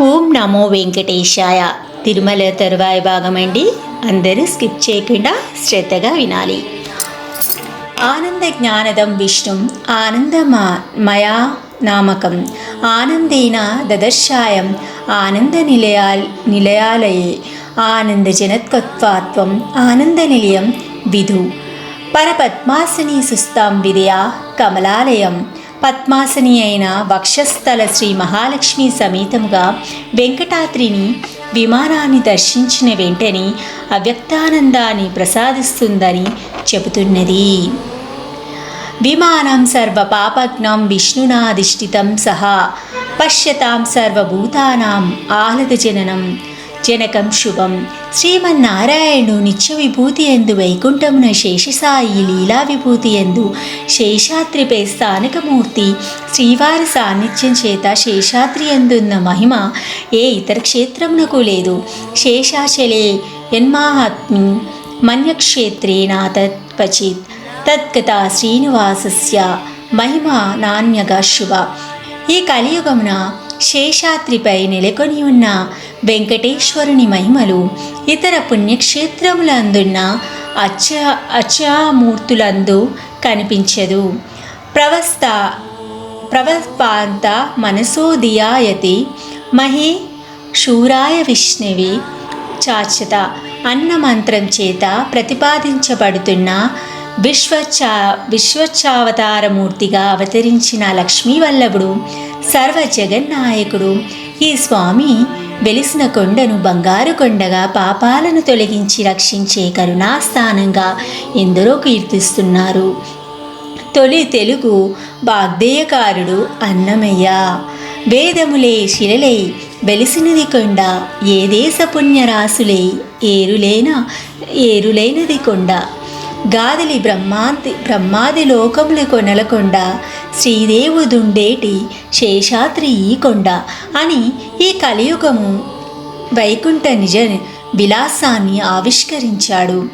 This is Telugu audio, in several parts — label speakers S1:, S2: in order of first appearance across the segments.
S1: ఓం నమో వెంకటేశాయ. తిరుమల తరువాయి భాగం అండి అందరూ స్కిప్ చేయకుండా శ్రద్ధగా వినాలి. ఆనంద జ్ఞానదం విష్ణుం ఆనందమా మయా నామకం ఆనందేన దదర్శాయం ఆనంద నిలయా నిలయాలయే ఆనంద జనత్వత్వాత్వం ఆనంద నిలయం విధు పరపద్మాసిని సుస్తాం విదయా కమలాలయం పద్మాసని అయిన వక్షస్థల శ్రీ మహాలక్ష్మి సమేతముగా వెంకటాద్రిని విమానాన్ని దర్శించిన వెంటనే అవ్యక్తానందాన్ని ప్రసాదిస్తుందని చెబుతున్నది. విమానం సర్వపాపజ్ఞం విష్ణునాధిష్ఠితం సహా పశ్యతాం సర్వభూతానాం ఆహ్లదజననం జనకం శుభం. శ్రీమన్నారాయణు నిత్య విభూతి ఎందు వైకుంఠమున శేషసాయి లీలా విభూతి ఎందు శేషాద్రిపై స్థానికమూర్తి శ్రీవారి సాన్నిధ్యం చేత శేషాద్రి ఎందున్న మహిమ ఏ ఇతర క్షేత్రమునకు లేదు. శేషాచలే యన్మాహాత్మి మన్యక్షేత్రే నాతత్ క్వచిత్ తద్గత శ్రీనివాసస్య మహిమ నాణ్యగా శుభ. ఈ కలియుగమున శేషాద్రిపై నెలకొని ఉన్న వెంకటేశ్వరుని మహిమలు ఇతర పుణ్యక్షేత్రములందున్న అచ్చ అచ్చామూర్తులందు కనిపించదు. ప్రవస్త ప్రవస్పాంత మనసో దియాయతి మహి శూరాయ విష్ణువి చాచత అన్న మంత్రం చేత ప్రతిపాదించబడుతున్న విశ్వచ్చా విశ్వచావతారమూర్తిగా అవతరించిన లక్ష్మీవల్లభుడు సర్వ జగన్నాయకుడు ఈ స్వామి వెలిసిన కొండను బంగారు కొండగా పాపాలను తొలగించి రక్షించే కరుణాస్థానంగా ఎందరో కీర్తిస్తున్నారు. తొలి తెలుగు వాగ్దేయకారుడు అన్నమయ్య. వేదములే శిలలై వెలిసినది కొండ ఏ దేశ పుణ్యరాశులై ఏరులేన ఏరులైనది కొండ. గాదిలి బ్రహ్మాంతి బ్రహ్మాది లోకములకు నెలకొండ శ్రీదేవుదుండేటి శేషాద్రి ఈ కొండ అని ఈ కలియుగము వైకుంఠ నిజ విలాసాన్ని ఆవిష్కరించాడు.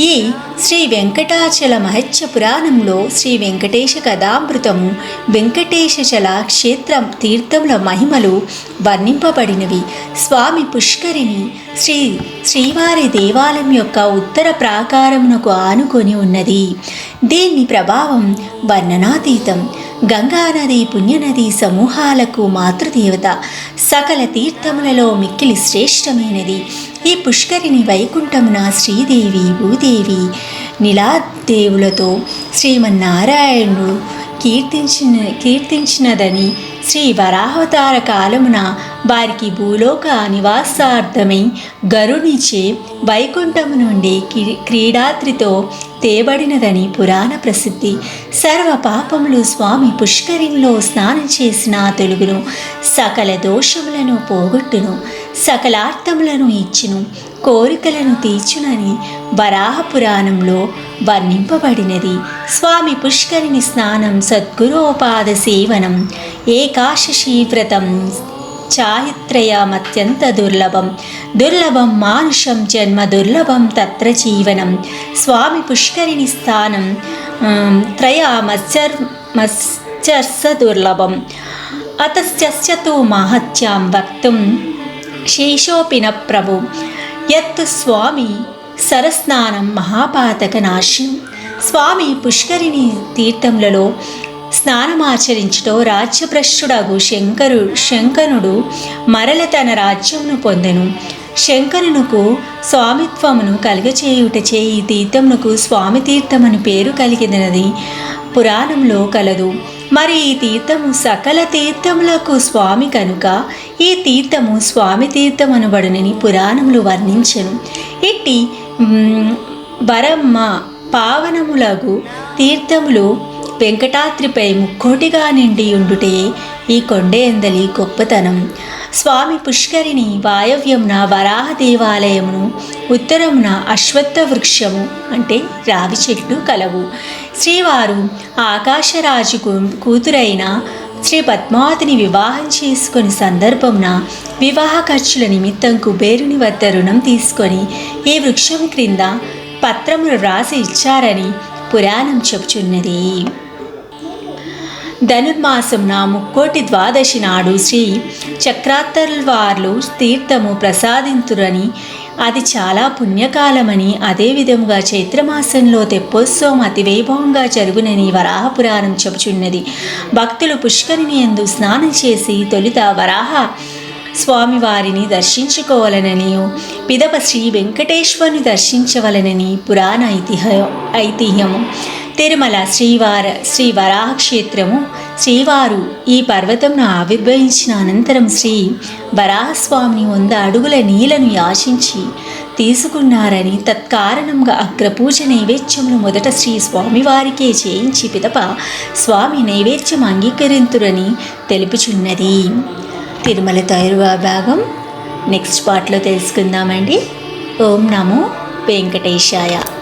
S1: ఈ శ్రీ వెంకటాచల మహత్య పురాణంలో శ్రీ వెంకటేశ కథామృతము వెంకటేశచల క్షేత్రం తీర్థముల మహిమలు వర్ణింపబడినవి. స్వామి పుష్కరిణి శ్రీ శ్రీవారి దేవాలయం యొక్క ఉత్తర ప్రాకారమునకు ఆనుకొని ఉన్నది. దీని ప్రభావం వర్ణనాతీతం. గంగానది పుణ్యనది సమూహాలకు మాతృదేవత. సకల తీర్థములలో మిక్కిలి శ్రేష్టమైనది. ఈ పుష్కరిణి వైకుంఠమున శ్రీదేవి భూదేవి నిలాదేవులతో శ్రీమన్నారాయణుడు కీర్తించిన కీర్తించినదని శ్రీ వరాహవతార కాలమున వారికి భూలోక నివాసార్థమై గరునిచే వైకుంఠము నుండి కి- క్రీడాద్రితో తేబడినదని పురాణ ప్రసిద్ధి. సర్వ పాపములు స్వామి పుష్కరిణిలో స్నానం చేసిన తెలుగును సకల దోషములను పోగొట్టును సకలార్థములను ఇచ్చును కోరికలను తీర్చునని వరాహ పురాణంలో వర్ణింపబడినది. స్వామి పుష్కరిణి స్నానం సద్గురోపాద సేవనం ఏకాశశీ వ్రతం ఛాయత్రయమత్యంత దుర్లభం దుర్లభం మానుషం జన్మ దుర్లభం తత్ర జీవనం. స్వామి పుష్కరిణి స్థానం ఆమ్, త్రయమత్సర్ మత్సర్స దుర్లభం అతశ్చతు మహత్యాం వక్తుం శేషోపిన ప్రభు. యత్ స్వామి సరస్నానం మహాపాతక నాశనం. స్వామి పుష్కరిణి తీర్థములలో స్నానమాచరించుటో రాజ్యభ్రష్టుడగు శంకరు శంకనుడు మరల తన రాజ్యమును పొందెను. శంకరునుకు స్వామిత్వమును కలుగచేయుటచే ఈ తీర్థమునకు స్వామి తీర్థమని పేరు కలిగినది పురాణంలో కలదు. మరి ఈ తీర్థము సకల తీర్థములకు స్వామి కనుక ఈ తీర్థము స్వామి తీర్థం అనబడునని పురాణములు వర్ణించను. ఇట్టి వరమ్మ పావనములకు తీర్థములు వెంకటాద్రిపై ముక్కోటిగా నిండి ఉండుటే ఈ కొండేందలి గొప్పతనం. స్వామి పుష్కరిణి వాయవ్యమున వరాహ దేవాలయమును ఉత్తరమున అశ్వత్థ వృక్షము అంటే రావి చెట్టు కలవు. శ్రీవారు ఆకాశరాజుకు కూతురైన శ్రీ పద్మావతిని వివాహం చేసుకుని సందర్భమున వివాహ ఖర్చుల నిమిత్తం కుబేరుని వద్ద రుణం తీసుకొని ఈ వృక్షం క్రింద పత్రములు రాసి ఇచ్చారని పురాణం చెబుచున్నది. ధనుర్మాసం నా ముక్కోటి ద్వాదశి నాడు శ్రీ చక్రాత్తర్వార్లు తీర్థము ప్రసాదింతురని అది చాలా పుణ్యకాలమని అదే విధముగా చైత్రమాసంలో తెప్పోత్సవం అతి వైభవంగా జరుగునని వరాహ పురాణం చెబుచున్నది. భక్తులు పుష్కరిని ఎందు స్నానం చేసి తొలుత వరాహ స్వామివారిని దర్శించుకోవాలనని పిదప శ్రీ వెంకటేశ్వరుని దర్శించవలనని పురాణ ఐతిహ్య ఐతిహ్యము. తిరుమల శ్రీవార శ్రీ వరాహక్షేత్రము శ్రీవారు ఈ పర్వతంను ఆవిర్భవించిన అనంతరం శ్రీ వరాహస్వామిని వంద అడుగుల నీళ్ళను యాచించి తీసుకున్నారని తత్కారణంగా అగ్రపూజ నైవేద్యమును మొదట శ్రీ స్వామివారికే చేయించి పిదప స్వామి నైవేద్యం అంగీకరింతురని తెలుపుచున్నది. తిరుమల తైరువా భాగం. నెక్స్ట్ పార్ట్లో తెలుసుకుందామండి. ఓం నమో వెంకటేశాయ.